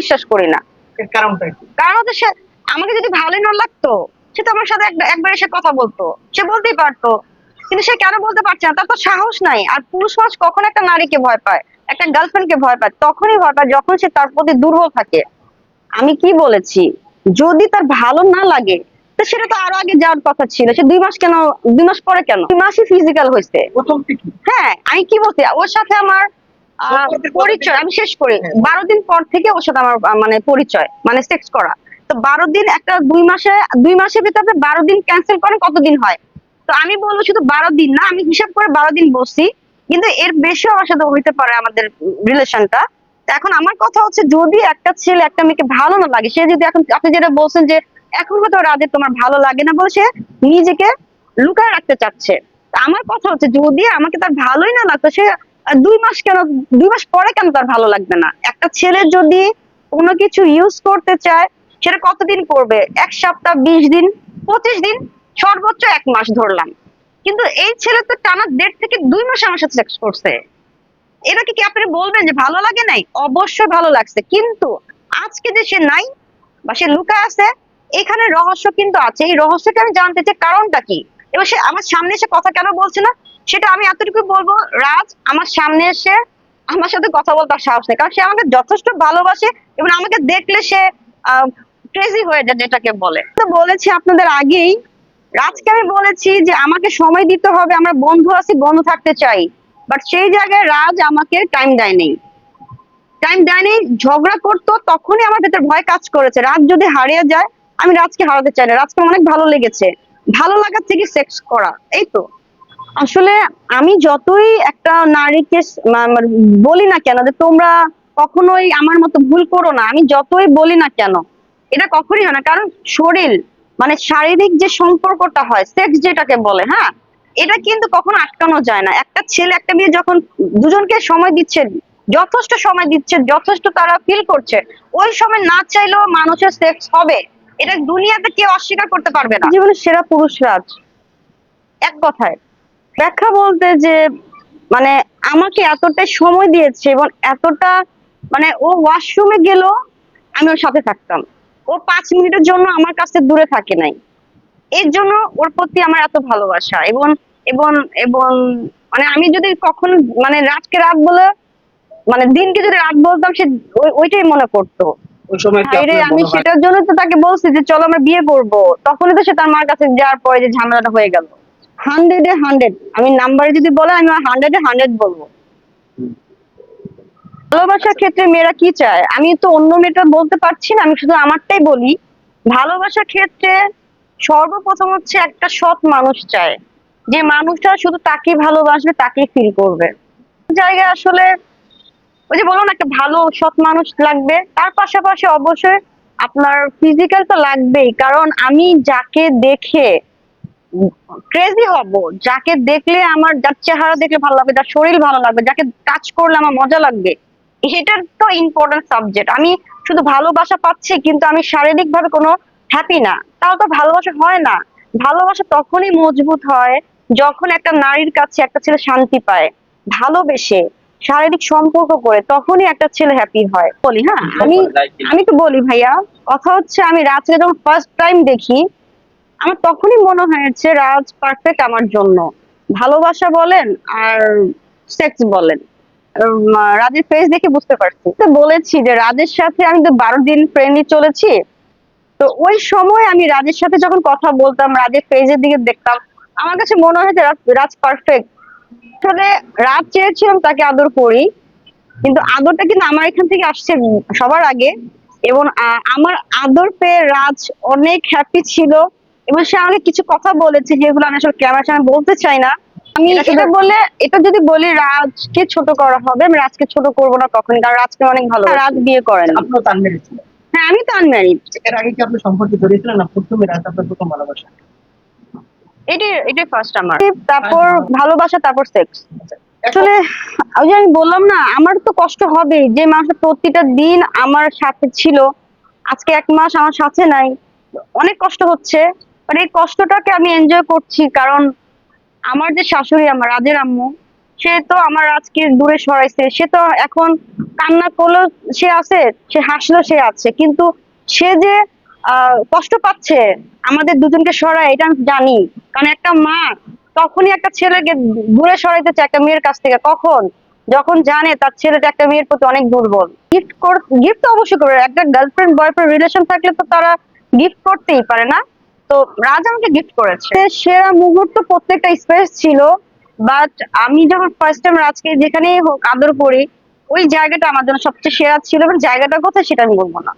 বিশ্বাস করি না। কারণটা কারণ হচ্ছে সে আমাকে যদি ভালোই না লাগতো সে তো আমার সাথে একবার এসে কথা বলতো। সে বলতেই পারতো। কিন্তু সে কেন বলতে পারছে না? তার তো সাহস নাই। আর পুরুষ মানুষ কখন একটা নারীকে ভয় পায় একটা গার্লফ্রেন্ডকে ভয় পায় তখনই ভয় পায় যখন সে তার প্রতি দুর্বল থাকে। আমি কি বলেছি? যদি তার ভালো না লাগে তো সেটা তো আরও আগে যাওয়ার কথা ছিল। সে দুই মাস কেন দুই মাস পরে কেন? দুই মাসই ফিজিক্যাল হয়েছে। হ্যাঁ আমি কি বলছি? ওর সাথে আমার? পরিচয় আমি শেষ করি। হ্যাঁ। বারো দিন পর থেকে ওর সাথে আমার মানে পরিচয় মানে সেক্স করা। তো বারো দিন একটা দুই মাসে দুই মাসের ভিতরে বারো দিন ক্যান্সেল করেন কতদিন হয়? তো আমি বলব শুধু বারো দিন না আমি হিসাব করে বারো দিন বসছি। কিন্তু এর বেশিও আমার সাথে হইতে পারে আমাদের রিলেশনটা। এখন আমার কথা হচ্ছে যদি একটা ছেলে একটা মেয়েকে ভালো না লাগে সে যদি এখন আপনি যেটা বলছেন যে এখন হয়তো রাজে তোমার ভালো লাগে না বলে সে নিজেকে লুকায় রাখতে চাচ্ছে। আমার কথা হচ্ছে যদি আমাকে তার ভালোই না লাগতো সে দুই মাস কেন, দুই মাস পরে কেন তার ভালো লাগবে না? একটা ছেলে যদি কোনো কিছু ইউজ করতে চায়, সেটা কতদিন করবে? এক সপ্তাহ, বিশ দিন, পঁচিশ দিন? সর্বোচ্চ এক মাস ধরলাম। কিন্তু এই ছেলে তো টানা দেড় থেকে দুই মাস আমার সাথে সেক্স করছে। এটাকে কি আপনি বলবেন যে ভালো লাগে নাই? অবশ্যই ভালো লাগছে। কিন্তু আজকে যে সে নাই বা সে লুকায় আছে, এখানে রহস্য কিন্তু আছে এই রহস্যটা আমি জানতে চাই, কারণটা কি? এবার সে আমার সামনে এসে কথা কেন বলছে না? সেটা আমি এতটুকু বলব, রাজ, আমার সামনে এসে আমার সাথে কথা বলতে সাহস নেই। কারণ সে আমাকে যথেষ্ট ভালোবাসে এবং আমাকে দেখলে সে ক্রেজি হয়ে যায় যেটাকে বলে। তো বলেছি আপনাদের আগেই, রাজকে আমি বলেছি যে আমাকে সময় দিতে হবে, আমরা বন্ধু আছি, বন্ধু থাকতে চাই। বাট সেই জায়গায় রাজ আমাকে টাইম দেয়নি। টাইম দেয়নি, ঝগড়া করতো, তখনই আমার ভেতর ভয় কাজ করেছে। রাজ যদি হারিয়ে যায়, আমি রাজকে হারাতে চাই না। রাজকে অনেক ভালো লেগেছে। ভালো লাগার থেকে সেক্স করা, এই তো। আসলে আমি যতই একটা নারীকে বলি না কেন যে তোমরা কখনোই আমার মতো ভুল করো না, আমি যতই বলি না কেন, এটা কখনই হয় না। কারণ শরীর মানে শারীরিক যে সম্পর্কটা হয় সেক্স যেটাকে বলে হ্যাঁ এটা কিন্তু কখনো আটকানো যায় না। একটা ছেলে, একটা মেয়ে যখন দুজনকে সময় দিচ্ছে, যথেষ্ট সময় দিচ্ছে, যথেষ্ট তারা ফিল করছে, ওই সময় না চাইলেও মানুষের সেক্স হবে। এটা দুনিয়াতে কেউ অস্বীকার করতে পারবে না। জীবনের সেরা পুরুষ রাজ। এক কথায়। ব্যাখ্যা বলতে যে মানে আমাকে এতটা সময় দিয়েছে এবং এতটা মানে ও ওয়াশরুমে গেল আমি ওর সাথে থাকতাম। ও পাঁচ মিনিটের জন্য আমার কাছে দূরে থাকে নাই। এর জন্য ওর প্রতি আমার এত ভালোবাসা এবং এবং এবং মানে আমি যদি কখন মানে রাতকে রাত বলে মানে দিনকে যদি রাত বলতাম সে ওই- ওইটাই মনে করতো। ওই সময় আমি সেটার জন্য তো তাকে বলছি যে চলো আমরা বিয়ে করব। তখনই তো সে তার মার কাছে যাওয়ার পরে যে ঝামেলাটা হয়ে গেল। হান্ড্রেডে হান্ড্রেড আমি নাম্বারে যদি বলে আমি হান্ড্রেডে হান্ড্রেড বলব। ভালোবাসার ক্ষেত্রে মেয়েরা কি চায়? আমি তো অন্য মেয়েটা বলতে পারছি না আমি শুধু আমারটাই বলি। ভালোবাসার ক্ষেত্রে সর্বপ্রথম হচ্ছে একটা সৎ মানুষ চায়। যে মানুষটা শুধু তাকে ভালোবাসবে তাকে ফিল করবে। জায়গায় আসলে ওই যে বললাম একটা ভালো, সৎ মানুষ লাগবে। তার পাশাপাশি অবশ্যই আপনার ফিজিক্যাল তো লাগবেই, কারণ আমি যাকে দেখে ক্রেজি হব, যাকে দেখলে আমার যার চেহারা দেখলে ভালো লাগবে, যার শরীর ভালো লাগবে, যাকে টাচ করলে আমার মজা লাগবে, এটার তো ইম্পর্টেন্ট সাবজেক্ট আমি শুধু ভালোবাসা পাচ্ছি, কিন্তু আমি শারীরিক ভাবে কোনো হ্যাপি না। তাও তো ভালোবাসা হয় না। ভালোবাসা তখনই মজবুত হয় যখন একটা নারীর কাছে একটা ছেলে শান্তি পায়, ভালোবেসে। শারীরিক সম্পর্ক করে তখনই একটা ছেলে হ্যাপি হয়। বলি হ্যাঁ? আমি আমি তো বলি ভাইয়া কথা হচ্ছে আমি রাজকে যখন ফার্স্ট টাইম দেখি আমার তখনই মনে হয়েছে রাজ পারফেক্ট আমার জন্য। ভালোবাসা বলেন আর সেক্স বলেন। রাজের ফেস দেখে বুঝতে পারছি। তো বলেছি যে রাজের সাথে আমি তো বারো দিন ফ্রেন্ডলি চলেছি। তো ওই সময় আমি রাজের সাথে যখন কথা বলতাম রাজের ফেজের দিকে দেখতাম আমার কাছে মনে হয়েছে রাজ- রাজ পারফেক্ট আসলে রাজ চেয়েছিলাম তাকে আদর করি। কিন্তু আদরটা কিন্তু আমার এখান থেকে আসছে সবার আগে। এবং আমার আদর পেয়ে রাজ অনেক হ্যাপি ছিল। এবং সে আমাকে কিছু কথা বলেছে যেগুলো আমি আসলে ক্যামেরার সামনে বলতে চাই না। আমি এটা বলে এটা যদি বলি রাজকে ছোট করা হবে আমি রাজকে ছোট করব না কখনই। কারণ রাজকে অনেক ভালো রাজ বিয়ে করেন। মেরেছিল হ্যাঁ আমি তো আনম্যারিড এর আগে কি আপনি সম্পর্কে জড়িয়েছিলেন না প্রথমে রাত আপনার প্রথম ভালোবাসা। এটাই এটাই ফার্স্ট আমার। তারপর ভালোবাসা তারপর সেক্স আচ্ছা, আসলে ওই যে আমি বললাম না আমার তো কষ্ট হবে যে মানুষটা প্রতিটা দিন আমার সাথে ছিল আজকে এক মাস আমার সাথে নাই অনেক কষ্ট হচ্ছে। মানে এই কষ্টটাকে আমি এনজয় করছি কারণ আমার যে শাশুড়ি আমার রাজের আম্মু সে তো আমার আজকে দূরে সরাইছে। সে তো এখন কান্না করল সে আছে সে হাসলো সে আছে। কিন্তু সে যে কষ্ট পাচ্ছে। আমাদের দুজনকে সরায়, এটা আমি জানি। কারণ একটা মা তখনই একটা ছেলেকে দূরে সরাইতে চায়, একটা মেয়ের কাছ থেকে। কখন? যখন জানে তার ছেলেটা একটা মেয়ের প্রতি অনেক দুর্বল। গিফট কর গিফট তো অবশ্যই করবে একটা গার্লফ্রেন্ড বয়ফ্রেন্ড রিলেশন থাকলে তো তারা গিফট করতেই পারে না। তো রাজ আমাকে গিফট করেছে। সেরা মুহূর্ত প্রত্যেকটা স্পেস ছিল। বাট আমি যখন ফার্স্ট টাইম রাজকে যেখানেই হোক আদর করি, ওই জায়গাটা আমার জন্য সবচেয়ে সেরা ছিল। এবং জায়গাটা কোথায় সেটা আমি বলব না।